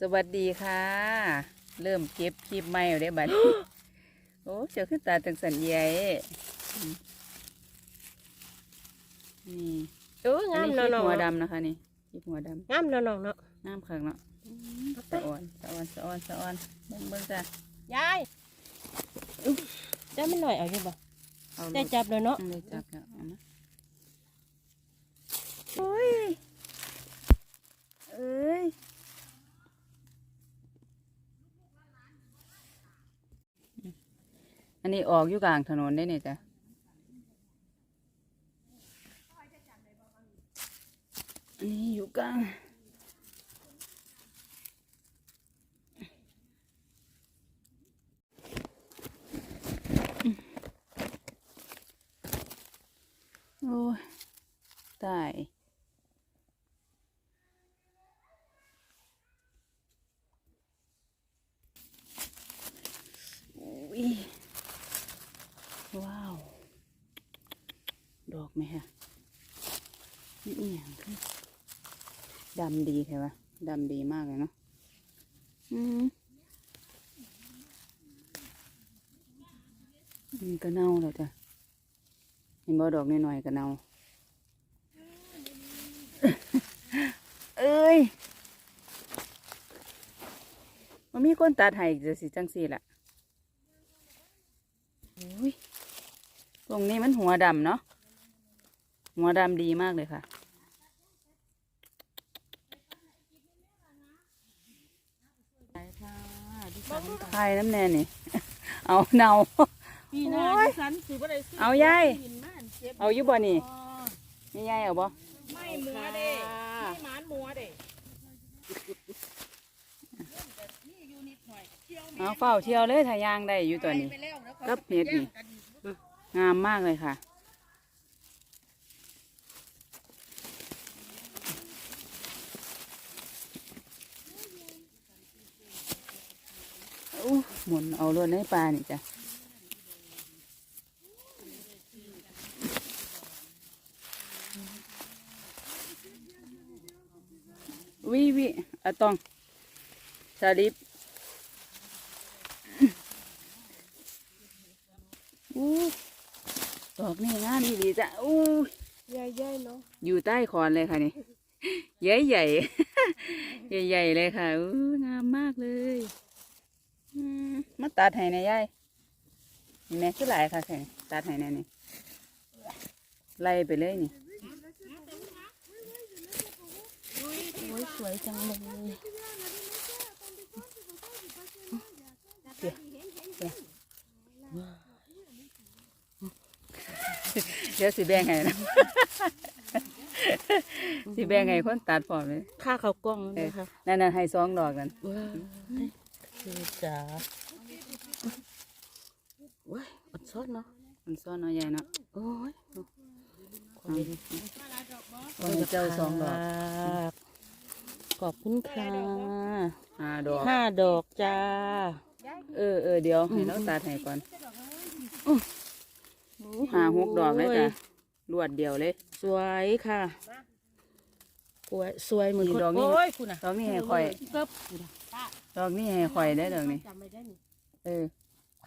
สวัสดีค่ะ เริ่มเก็บคลิปใหม่แล้วได้บัดนี้โอ้เจอขึ้นตาตังสันใหญ่อืมนี่โอ้ยอันงามนี้คเนาะลิปน้องหัวเนาะดำนะคะนี่คลิปหัวดงามเนาะน้องเนาะำน้ำขังเนาะสะอ่อนสะอ่อนสะอ่อนสะอ่อนเบิ่งเบิ่งจ้ะยายได้มันหน่อยเอาอยู่บ่เอาได้ลูกจับเลยเนาะได้จับแล้วเอามาโอ้ยเอ้ย อันนี้ออกอยู่กลางถนนได้เนี่ยจ้ะอันนี้อยู่กลางโอ้ยตายอุ้ยว้าว ดอกไหมคะนี่อหย่างขึ้น ดำดีใช่ปะดำดีมากเลยเนาะอืมมันก็เน่าแล้วจ้ะเห็นบ่ดอกน้อยๆก็เน่าเอ้ยมันมีคนตัดให้จะสิจังสี่ละโอ้ยตรงนี้มันหัวดำเนาะหัวดำดีมากเลยค่ะ ไข่น้ำแน่นี่ เอาเนาปีหน้าโอ้ยดิฉันสิบ่ได้ซื้เอายายหินมาอันเจ็บเอาอยู่บ่นี่นี่ยายเอาบ่ไม่หมัวเด้ไม่หมานหมัวเด้เอาเฝ้าเที่ยวเลยถ้ายางได้อยู่ตัวนี้ ไปแล้วนะกับเห็ดนี่ งามมากเลยค่ะ อู้ หมุนเอาลวดในปลานี่จ้ะวิวิอะตองสลิปอู้ดอกนี่งามดีดีจ้ะอู้ยายยายเนาะอยู่ใต้คอนเลยค่ะนี่ ใหญ่ใหญ่ใหญ่ ๆ เลยค่ะอู้งามมากเลยอื มมาตัดให้ในยยายนี่แม่คือหลายค่ะแค่นี้ตัดให้ในนี่ไล่ไปเลยนี่โอ้ยสวยจังเลยเดี๋ยวสิแบ่งให้นะสิแบ่งให้คนตัดพร้อมเลยค่าเขาวกล้องเลยค่ะนั่นน่ะให้สองดอกนั่นว้าว คือจ๋าว้ายอดซอดเนาะมันซ้อนเนาะยายเนาะโอ้ยเอาเอาให้เจ้าสองดอกขอบคุณค่ะห้าดอกห้าดอกจ้า เออเออเดี๋ยวให้เราตัดให้ก่อนห้าหกดอกเลยจ้ะรวดเดียวเลย สวยค่ะสวยสวยเหมือนนี่คนดอกนี้โอ้ยคุณอะดอกนี้ให้ข่อยเกิบ ดอกนี้ให้ข่อยได้ดอกนี้จำไม่ได้นี่เออ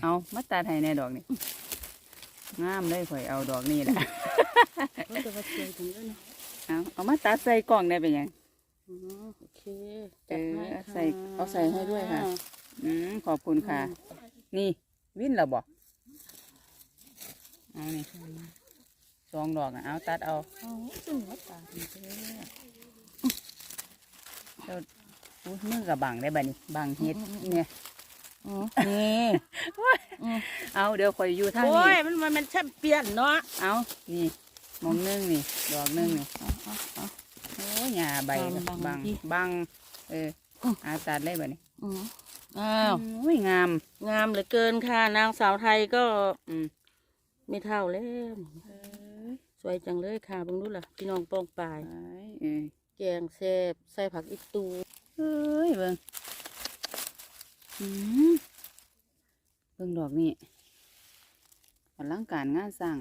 เอามาตัดให้ในดอกนี้งามเลยข่อยเอาดอกนี้แหละ มันจะมาสวยถึงแล้วนะเอาเอามาตัดใส่กล่องได้เป็นหยัง อ๋อโอเคเออจัดให้ค่ะใส่เอาใส่ให้ด้วยค่ะ อืมขอบคุณค่ะ นี่ วินเราบอกเอานี่สองดอกอะเอาตัดเอา อ๋อซึ่งว่าตาดีจังเลยอะเจ้าอุ๊ย มือกับบังได้บ่นี่บังเฮ็ดเนี่ยอ๋อนี่เอาเดี๋ยวข่อยอยู่ทางโอ้นี้ยมันมันมันแชมเปี้ยนเนาะเอานี่มองหนึงนี่ดอกหนึงนี่โอ้ยหญ้าใบก็บังบังเอออาตัดเลยบ่นี่อืมอ้าวโอ้ยงาม งามเหลือเกินค่ะ นางสาวไทยก็อืมไม่เท่าแล้วสวยจังเลยค่ะเบิ่งดูล่ะพี่น้องปองปลายไปเออแกงแซ่บใส่ผักอีตู เอ้ยเบิ้งเบิ้งดอกนี่อลังการงานสั่ง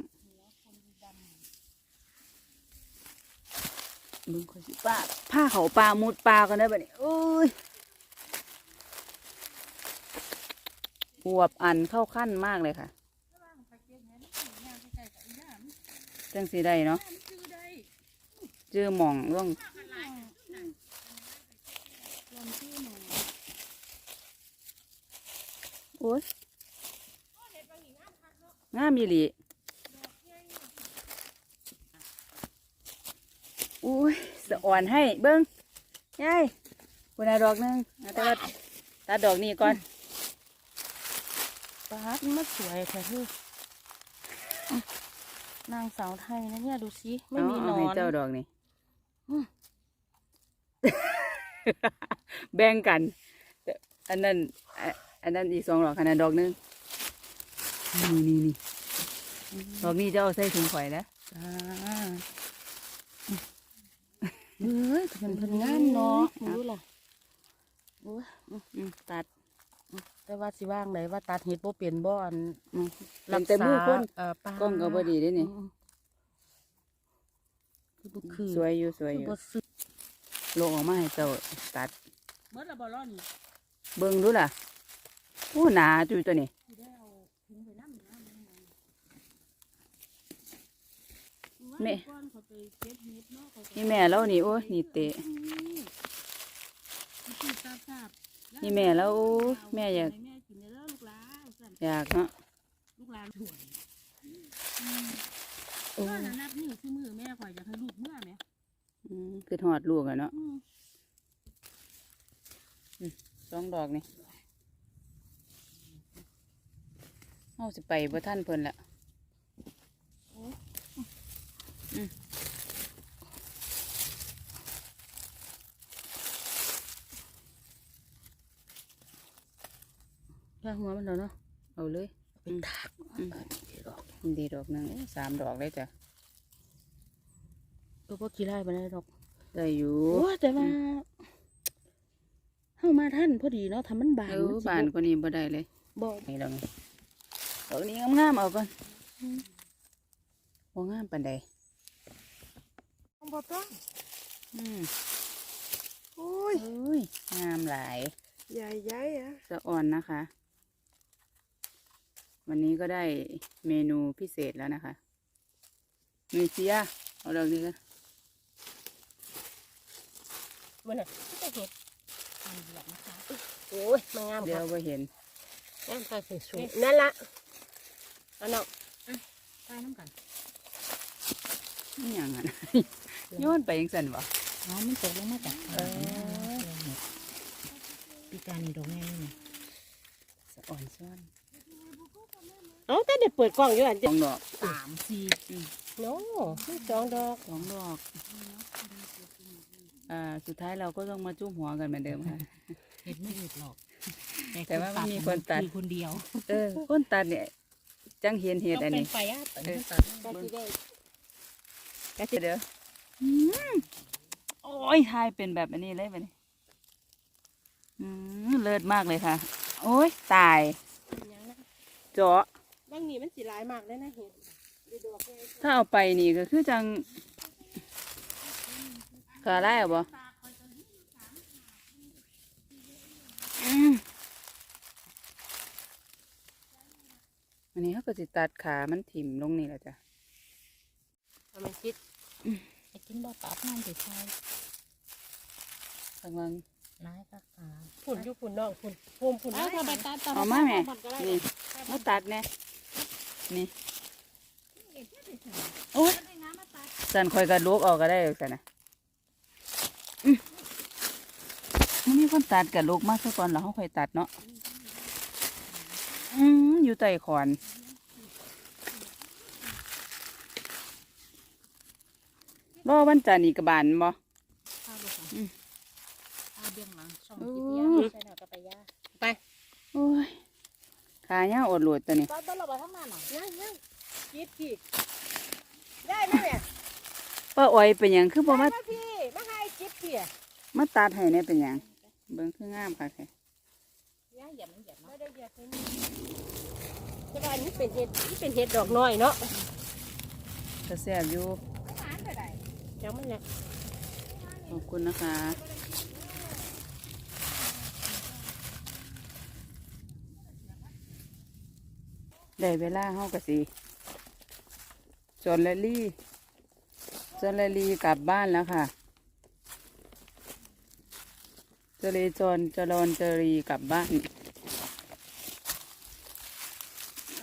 เบิ้งคนสิป้าผ้าเขาปลามุดปลากันได้ปะเนี้ยโอ้ยอวบอันเข้าขั้นมากเลยค่ะจังสีใดเนาะเจอหมองร่อง โอ้ยงามมีหลีอุ้ยสะอ่อนให้เบิ้งยายคุณอาดอกหนึงเอาแต่ว่าตัดดอกนี้ก่อนปาดมันสวยแท้เธออะนางสาวไทยนะเนี่ยดูสิไม่มีหนเอาอให้นเจ้าดอกนี่อืมแบ่งกันแต่อันนั้น อะอันนั้นอีกสองดอกขนาดดอกหนึงนี่นี่นี่ดอกนี้จะเอาใส่ถุงข่อยนะจ้าเฮ้ยเพิ่นเพิ่นงามเนาะมึงรู้ล่ะโอ้ยอืมตัด แต่ว่าสิว่างไหนว่าตัดเห็ดบ่เปลี่ยนบ่อนอืมเป็นแต่มือคนเอ่อปลากล้องก็บ่ดีเด้นี่อืมคือบ่คือสวยอยู่สวยคืออยู่บ่ซื้อลงออกมาให้เจ้าตัดเมื่อละบอลนี่เบิ่งดูล่ะ อู้หนาจุยตัวนี้แม่ก้อนเขาไปเก็บเห็ดเนาะเขานี่แม่เรานี่โอ้ยนี่เตะที่ตาทราบนี่แม่เราโอ้ยแม่อยากแม่กินเด้อลูกหลานสั่นอยากเนาะลูกหลานถ่วยโอ้ว่ายนับนิ้วซื้อมือแม่ข่อยอยากให้ลูกเมื่อไหมอืมคือหอดลูกอะเนาะอืมสองดอกนี่ เอาสิไปบ่ท่านเพิ่นละย่างหัวมันแล้วเนาะเอาเลยเป็นถากอืมดีดอกหนึ่งโอ้สามดอกเลยจ้ะก็บ่กี่ไร่บ่ได้ดอกได้อยู่โอ้แต่ว่าเฮามาท่านพอดีเนาะทำมันบานเอมัอสิบานกว่านี้บ่ได้เลยบ่นี่ดอกนี้ ดอกนี้งามๆเอาก่อนบ่งามปานใดบ่ต้องอืมโอ้ยเอ้ยงามหลายใหญ่ใหญ่อะสะอ่อนนะคะ วันนี้ก็ได้เมนูพิเศษแล้วนะคะมีเสียเอาดอกนี้กันมันน่ะไม่เห็นอันเดียวนะคะโอ้ยมันงามเดี๋ยค่ะวบ่เห็นงามค่ะสวยๆนั่นล่ะ อันเนาะไปน้ำกันนี่อย่างนั้นโยนไปยังสันบ่อ๋อมันตกลงมาจากเออปีการนี่ดอกแง่นี่สะอ่อนซ้อนเอ้าแต่เดี๋ยวเปิดกล้องอยู่อันสเดียอวงดอกสามสี่โน้มีสองดอกสองดอกอ่าสุดท้ายเราก็ต้องมาจุ้มหัวกันเหมือนเดิมค่ะเห็ดไม่เห็ดหรอกแต่ว่ามันมีคนตัดมีคนเดียว เออคนตัดเนี่ย จังเห็นเหตุอันนี้ต้องเป็นไปอะแก็จะเด้ออืมโอ้ยทายเป็นแบบอันนี้เลยแบบนี้อืมเลิศมากเลยค่ะ โอ้ยตายเจาะบางนี่มันสิหลายมากเลยนะเห็ดได้ดอกเลยถ้าเอาไปนี่ก็คือจังขาได้หรอบ่ อันนี้เขาก็จะตัดขามันถิ่มลงนี่แหละจ้ะทำไมคิดไอ้กินบ่ตัดน้ำสิใช่ข้างล่างร้ายก็ขาฝุ่นอยู่ฝุ่นน้องฝุ่นภูมิฝุ่นเอาถ้าไปตัดเอามาแม่นี่มาตัดแน่นี่โอ้ยสันคอยกระลูกออกก็ได้สันนะอืมมันมีคนตัดกระลูกมาซะก่อนแล้วเขาค่อยตัดเนาะ อืมอยู่ใต้ขอนรอวันจันทร์อีกกระบานบ่ข้าวบ่ค่ะอืมข้าวเบี้ยงหลังช่องโอ้จิตยาใช่หน่อยก็ไปย่าโอ้ยขาเนี้ยอดหลุดตัวนี้ตอนต้นเราไปทั้งนั้นเหรอยังยังคิดพี่ได้ไหมเนี่ยป้าอ้อยเป็นหยังคือบ่มามาพี่มาให้คิดพี่มาตัดให้เนี่ยเป็นหยังเบิ่งคืองามค่ะแค่ แต่ว่าอันนี้เป็นเห็ดนี่เป็นเห็ดดอกน้อยเนาะก็แซ่บอยู่ยังมันเนี่ยขอบคุณนะคะ ได้เวลาเฮากะสิจนละลี่จนละลีกลับบ้านแล้วค่ะจรีจรจรอนจรีกลับบ้าน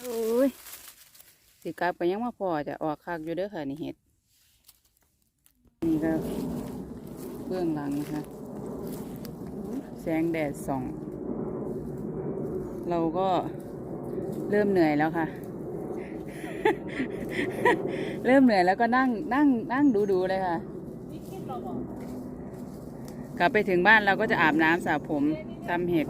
โอ้ย สิกลับไปยังมาพอจะออกคักอยู่เด้อค่ะนี่เห็ดนี่ก็เบื้องหลังนะคะแสงแดดส่อง เราก็เริ่มเหนื่อยแล้วค่ะ เริ่มเหนื่อยแล้วก็นั่งนั่งนั่งดูดูๆเลยค่ะกลับไปถึงบ้านเราก็จะอาบน้ำสระผมทำเห็ด